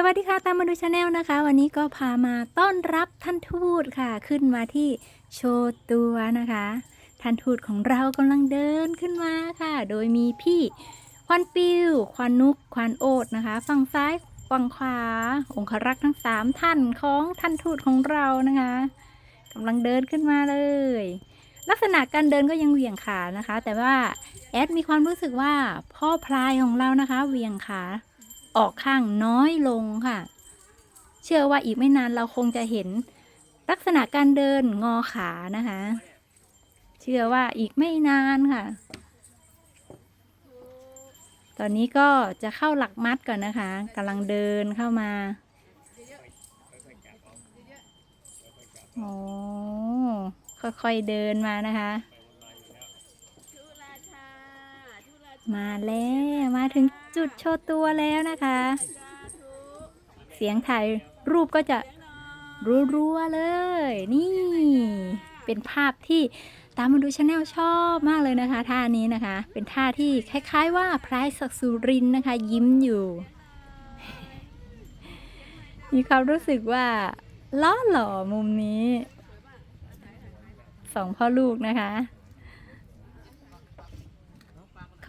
สวัสดีค่ะ ตามมาดูชาแนลนะคะ วันนี้ก็พามาต้อนรับท่านทูตค่ะ ขึ้นมาที่โชว์ตัวนะคะ ท่านทูตของเรากำลังเดินขึ้นมาค่ะ โดยมีพี่ควันปิวควันนุกควันโอดนะคะ ฝั่งซ้ายฝั่งขวา องครักษ์ทั้งสามท่านของท่านทูตของเรานะคะกำลังเดินขึ้นมาเลย ลักษณะการเดินก็ยังเหวี่ยงขานะคะ แต่ว่าแอดมีความรู้สึกว่าพ่อพลายของเรานะคะเหวี่ยงขา ออกข้างน้อยลงค่ะ เชื่อว่าอีกไม่นานเราคงจะเห็นลักษณะการเดินงอขานะคะ เชื่อว่าอีกไม่นานค่ะ ตอนนี้ก็จะเข้าหลักมัดก่อนนะคะกำลังเดินเข้ามาโอ้ค่อยๆเดินมานะคะ ทุราชาทุราชา มาแล้วมาถึงจุดโชว์ตัวแล้วนะคะ เสียงถ่ายรูปก็จะรัวๆเลย นี่ เป็นภาพที่ตามมาดูชาแนลชอบมากเลยนะคะ ท่านี้นะคะ เป็นท่าที่คล้าย ๆ ว่าพรายศักสุรินนะคะ ยิ้มอยู่ มีความรู้สึกว่าล้อหล่อมุมนี้สองพ่อลูกนะคะ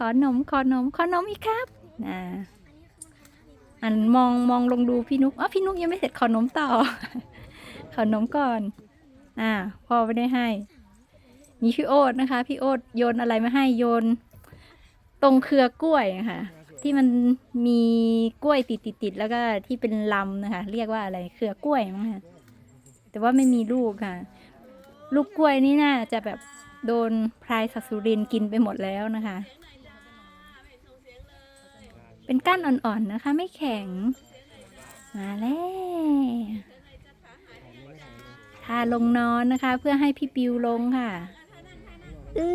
อนมขอนมขอนมอีกครับอ่าอันมองมองลงดูพี่นุกอ๋อพี่นุกยังไม่เสร็จขอนมต่อ ขอนมก่อน อ่าพ่อไม่ได้ให้ มีพี่โอ๊ตนะคะ พี่โอ๊ตโยนอะไรมาให้โยน ตรงเครือกล้วยนะคะ ที่มันมีกล้วยติดติดติดแล้วก็ที่เป็นลำนะคะ เรียกว่าอะไรเครือกล้วยมั้งคะแต่ว่าไม่มีลูกค่ะ ลูกกล้วยนี่น่าจะแบบโดนพลายสักสุรินกินไปหมดแล้วนะคะ เป็นก้านอ่อนๆนะคะ ไม่แข็ง มาแล้วทาลงนอนนะคะ เพื่อให้พี่ปิวลงค่ะอึ๊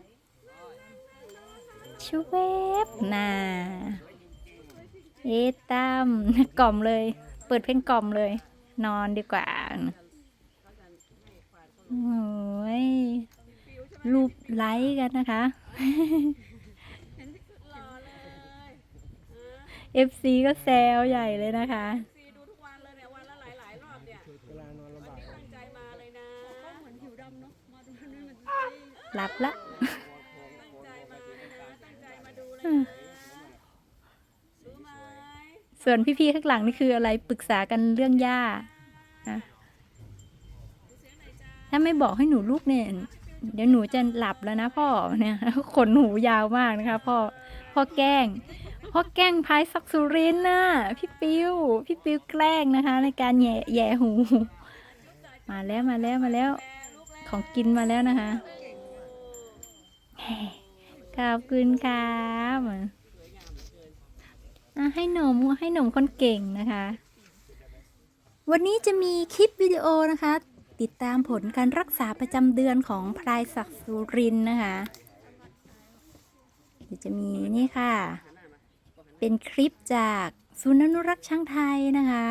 บชูเวบน่าเอตามกล่อมเลย เปิดเพลงกล่อมเลย นอนดีกว่าโอ้ยรูปไลค์กันนะคะ รอเลย FC ก็แซวใหญ่เลยนะคะ ซีดูทุกวันเลยเนี่ยวันละหลายหลายๆรอบเนี่ยเวลานอนลำบากตั้งใจมาเลยนะก็เหมือนผิวดำเนาะมาดูนี่มันหลับละ ตั้งใจมาเลยนะ ตั้งใจมาดูเลยนะรู้ไหมส่วนพี่ๆข้างหลังนี่คืออะไรปรึกษากันเรื่องย่านะดูเสียงไหนจ้าถ้าไม่บอกให้หนูลูกเนี่ย เดี๋ยวหนูจะหลับแล้วนะพ่อเนี่ยขนหูยาวมากนะคะพ่อพ่อแกล้ง พ่อแกล้งพายศักสุรินน่ะพี่ปิวพี่ปิวแกล้งนะคะ ในการแย่แย่หู มาแล้วมาแล้วมาแล้ว ของกินมาแล้วนะคะขอบคุณครับอะให้หนมให้หนมคนเก่งนะคะ วันนี้จะมีคลิปวิดีโอนะคะ ติดตามผลการรักษาประจำเดือนของพลายศักดิ์สุรินนะคะเดี๋ยวจะมีนี่ค่ะ เป็นคลิปจากศูนย์อนุรักษ์ช้างไทยนะคะ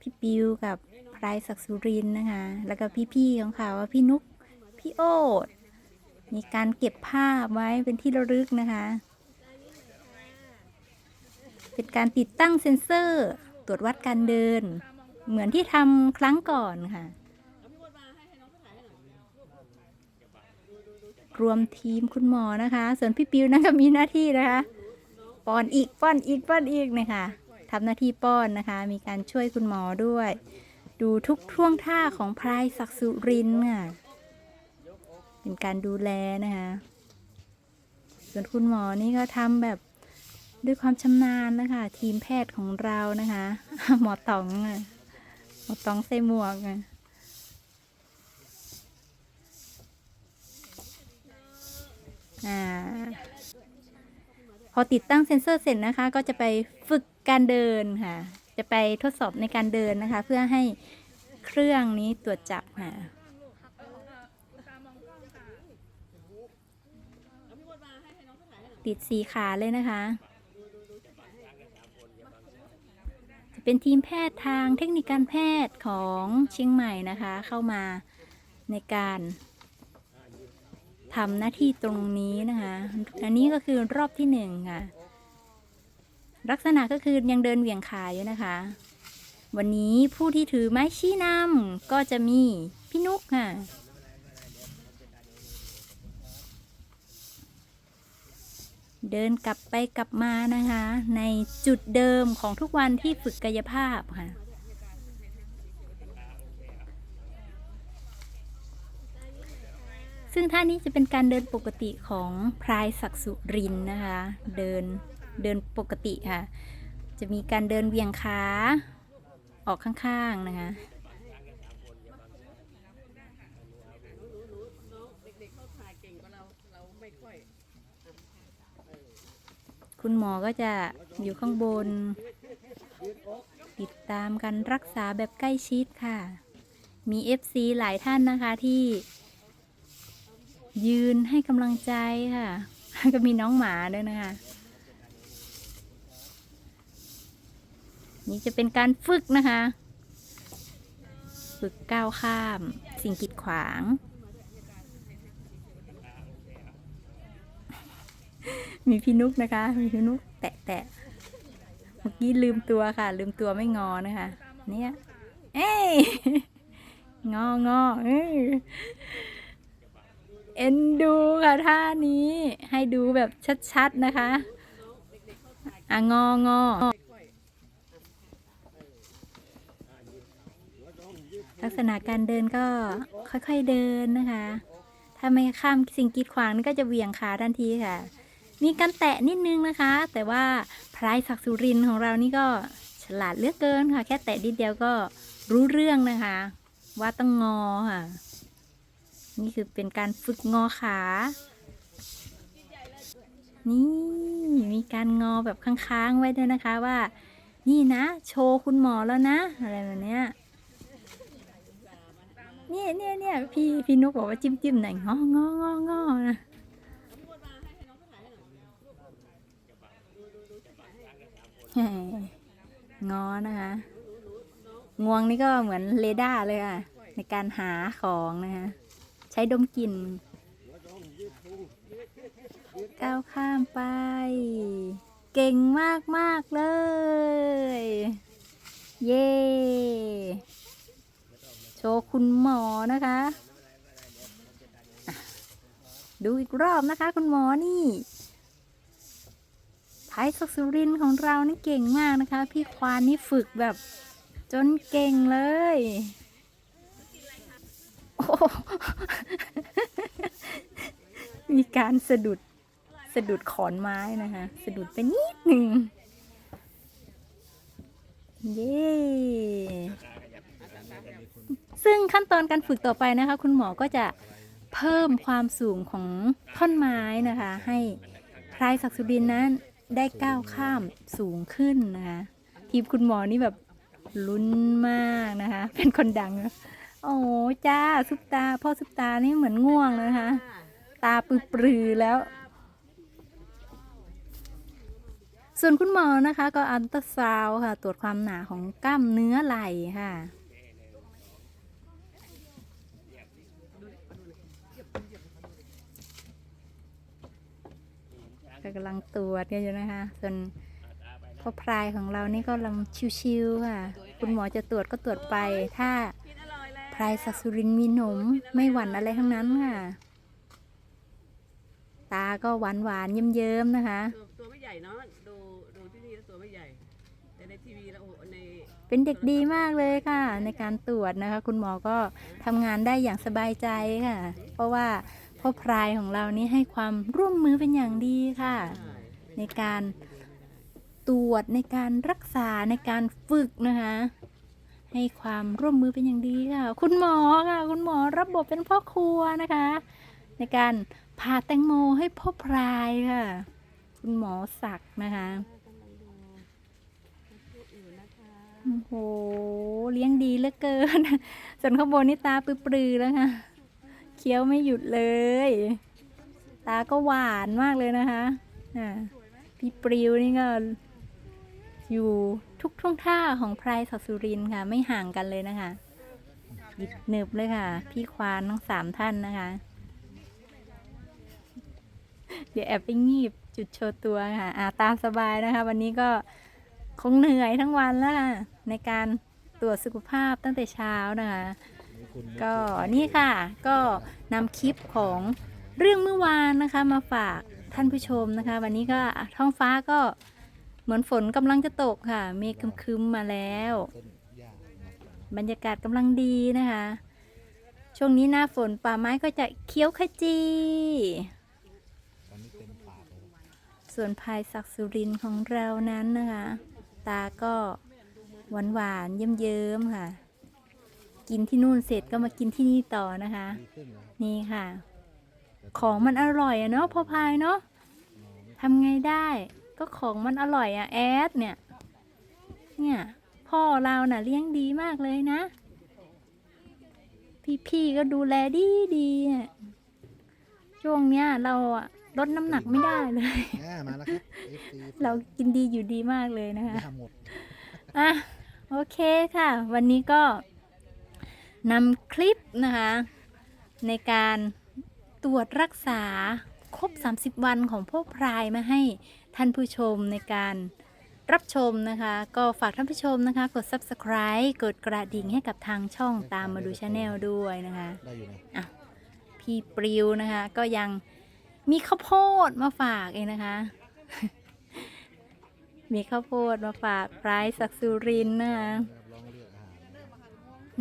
พี่ปิวกับพลายศักสุรินนะคะ แล้วก็พี่ๆของเขาว่าพี่นุก พี่โอ๊ตมีการเก็บภาพไว้เป็นที่ระลึกนะคะ เป็นการติดตั้งเซ็นเซอร์ ตรวจวัดการเดิน เหมือนที่ทำครั้งก่อนค่ะ รวมทีมคุณหมอนะคะ ส่วนพี่ปิวนั่นก็มีหน้าที่นะคะป้อนอีกป้อนอีกป้อนอีกนะคะทำหน้าที่ป้อนนะคะ มีการช่วยคุณหมอด้วย ดูทุกท่วงท่าของพลายศักสุรินค่ะเป็นการดูแลนะคะ ส่วนคุณหมอนี่ก็ทำแบบด้วยความชำนาญนะคะ ทีมแพทย์ของเรานะคะ หมอต๋องอะหมอต๋องใส่หมวกอะ อ่าพอติดตั้งเซ็นเซอร์เสร็จนะคะ ก็จะไปฝึกการเดินค่ะ จะไปทดสอบในการเดินนะคะ เพื่อให้เครื่องนี้ตรวจจับค่ะติดสีขาเลยนะคะ จะเป็นทีมแพทย์ทางเทคนิคการแพทย์ของเชียงใหม่นะคะ เข้ามาในการ ทำหน้าที่ตรงนี้นะคะ อันนี้ก็คือรอบที่หนึ่งค่ะ ลักษณะก็คือยังเดินเหวี่ยงขาอยู่นะคะ วันนี้ผู้ที่ถือไม้ชี้นำก็จะมีพี่นุกค่ะเดินกลับไปกลับมานะคะ ในจุดเดิมของทุกวันที่ฝึกกายภาพค่ะ ซึ่งท่านี้จะเป็นการเดินปกติของพลายศักสุรินนะคะ เดินเดินปกติค่ะ จะมีการเดินเวียงขาออกข้างๆนะคะคุณหมอก็จะอยู่ข้างบน ติดตามการรักษาแบบใกล้ชิดค่ะ มี FC หลายท่านนะคะที่ ยืนให้กำลังใจค่ะ ก็มีน้องหมาด้วยนะคะ นี่จะเป็นการฝึกนะคะ ฝึกก้าวข้าม สิ่งกีดขวาง มีพี่นุกนะคะ มีพี่นุกแตะแตะเมื่อกี้ลืมตัวค่ะ ลืมตัวไม่งอนะคะ เนี่ย เอ้ยงองอเอ้ย เอ็นดูค่ะท่านี้ ให้ดูแบบชัดๆนะคะ อะ งองอลักษณะการเดินก็ค่อยๆเดินนะคะ ถ้าไม่ข้ามสิ่งกีดขวางก็จะเวี่ยงขาทันทีค่ะ มีการแตะนิดนึงนะคะ แต่ว่าพลายศักสุรินของเรานี่ก็ฉลาดเลือกเกินค่ะ แค่แตะนิดเดียวก็รู้เรื่องนะคะ ว่าต้องงอค่ะ นี่คือเป็นการฝึกงอขา นี่มีการงอแบบค้างๆไว้ด้วยนะคะว่า นี่นะ โชว์คุณหมอแล้วนะ อะไรแบบเนี้ยเนี่ยเนี่ยเนี่ยพี่พี่นุกบอกว่าจิ้มจิ้มหน่อยงองององอนะงอนะคะ งวงนี่ก็เหมือนเรดาร์เลยค่ะ ในการหาของนะคะ ใช้ดมกลิ่นก้าวข้ามไป เก่งมากมากเลย เย้โชว์คุณหมอนะคะ ดูอีกรอบนะคะ คุณหมอนี่ไทยศักสุรินของเรานี่เก่งมากนะคะ พี่ควานนี่ฝึกแบบจนเก่งเลย มีการสะดุดสะดุดขอนไม้นะคะ สะดุดไปนิดหนึ่งเย้ซึ่งขั้นตอนการฝึกต่อไปนะคะ คุณหมอก็จะเพิ่มความสูงของท่อนไม้นะคะ ให้พลายศักดิ์สุรินนั้นได้ก้าวข้ามสูงขึ้นนะคะ ทีมคุณหมอนี่แบบลุ้นมากนะคะ เป็นคนดังนะ โอ้จ้าซุปตา พ่อซุปตานี่เหมือนง่วงนะคะ ตาปลือๆแล้ว ส่วนคุณหมอนะคะ ก็อันตราซาวด์ค่ะ ตรวจความหนาของกล้ามเนื้อไหล่ค่ะก็กำลังตรวจกันอยู่นะคะ ส่วนพ่อพรายของเรานี่ก็กำลังชิวๆค่ะ คุณหมอจะตรวจก็ตรวจไป ถ้ากินอ ร่อยแล้วพรายสักสุรินทร์มีหนม ไม่หวั่นอะไรทั้งนั้นค่ะ ตาก็หวานหวานๆเยิ้มๆนะคะ ตัวตัวไม่ใหญ่เนาะดูดูที่นี่แล้วตัวไม่ใหญ่ แต่ในทีวีแล้วโอ้โหในเป็นเด็กดีมากเลยค่ะ ในการตรวจนะคะ คุณหมอก็ทำงานได้อย่างสบายใจค่ะ เพราะว่าพ่อพรายของเรานี่ให้ความร่วมมือเป็นอย่างดีค่ะ ในการตรวจในการรักษาในการฝึกนะคะ ให้ความร่วมมือเป็นอย่างดีค่ะ คุณหมอค่ะ คุณหมอรับบทเป็นพ่อครัวนะคะ ในการผ่าแตงโมให้พ่อพรายค่ะ คุณหมอศักนะคะโอ้โหเลี้ยงดีเหลือเกิน ส่วนข้างบนนี่ตาปลือๆแล้วค่ะเคี้ยวไม่หยุดเลย ตาก็หวานมากเลยนะคะอ่าพี่ปริวนี่ก็ อยู่ทุกท่วงท่าของพรายสสุรินค่ะ ไม่ห่างกันเลยนะคะหยิบหนึบเลยค่ะ พี่ควานทั้งสามท่านนะคะ เดี๋ยวแอบไปงีบจุดโชว์ตัวค่ะอาตามสบายนะคะ วันนี้ก็คงเหนื่อยทั้งวันแล้วค่ะในการตรวจสุขภาพตั้งแต่เช้านะคะ ก็นี่ค่ะ ก็นำคลิปของเรื่องเมื่อวานนะคะมาฝากท่านผู้ชมนะคะ วันนี้ก็ท้องฟ้าก็ มือนฝนกำลังจะตกค่ะ เมฆคึมๆมาแล้ว บรรยากาศกำลังดีนะคะ ช่วงนี้หน้าฝนป่าไม้ก็จะเขียวขจี ส่วนพายศักสุรินของเรานั้นนะคะ ตาก็หวานหวานๆเยิ้มๆค่ะ กินที่นู่นเสร็จก็มากินที่นี่ต่อนะคะ นี่ค่ะ ของมันอร่อยอะเนาะพอพายเนาะทำไงได้ ก็ของมันอร่อยอะแอดเนี่ย เนี่ย พ่อเราน่ะเลี้ยงดีมากเลยนะ พี่ๆก็ดูแลดีดีๆอะช่วงเนี้ยเราอะลดน้ำหนักไม่ได้เลย อ่ามาแล้วครับ FC เรากินดีอยู่ดีมากเลยนะคะ ย่าหมด อะโอเคค่ะ วันนี้ก็นำคลิปนะคะ ในการตรวจรักษาครบ 30 วันของพวกพรายมาให้ ท่านผู้ชมในการรับชมนะคะ ก็ฝากท่านผู้ชมนะคะ กด subscribe กดกระดิ่งให้กับทางช่องตามมาดูชาแนลด้วยนะคะได้อยู่นะพี่ปริวนะคะ ก็ยังมีข้าวโพดมาฝากเองนะคะ มีข้าวโพดมาฝากไพรศักดิ์สุรินทร์นะคะลองเลือกอาหา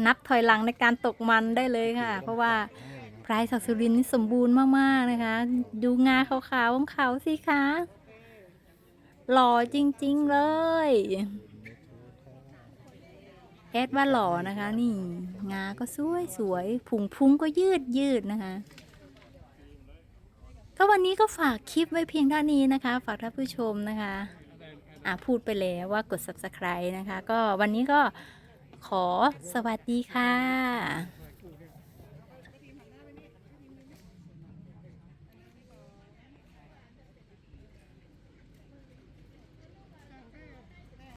รนับถอยหลังในการตกมันได้เลยค่ะ เพราะว่าไพรศักดิ์สุรินทร์นี่สมบูรณ์มากๆนะคะ ดูงาขาวๆของเขาสิคะ หล่อจริง ๆ เลยแอดว่าหล่อนะคะ นี่ งาก็สวยสวยๆผุงพุงก็ยืดยืดๆนะคะ ก็วันนี้ก็ฝากคลิปไว้เพียงเท่านี้นะคะ ฝากท่านผู้ชมนะคะ อะพูดไปแล้วว่ากด subscribe นะคะ ก็วันนี้ก็ขอสวัสดีค่ะ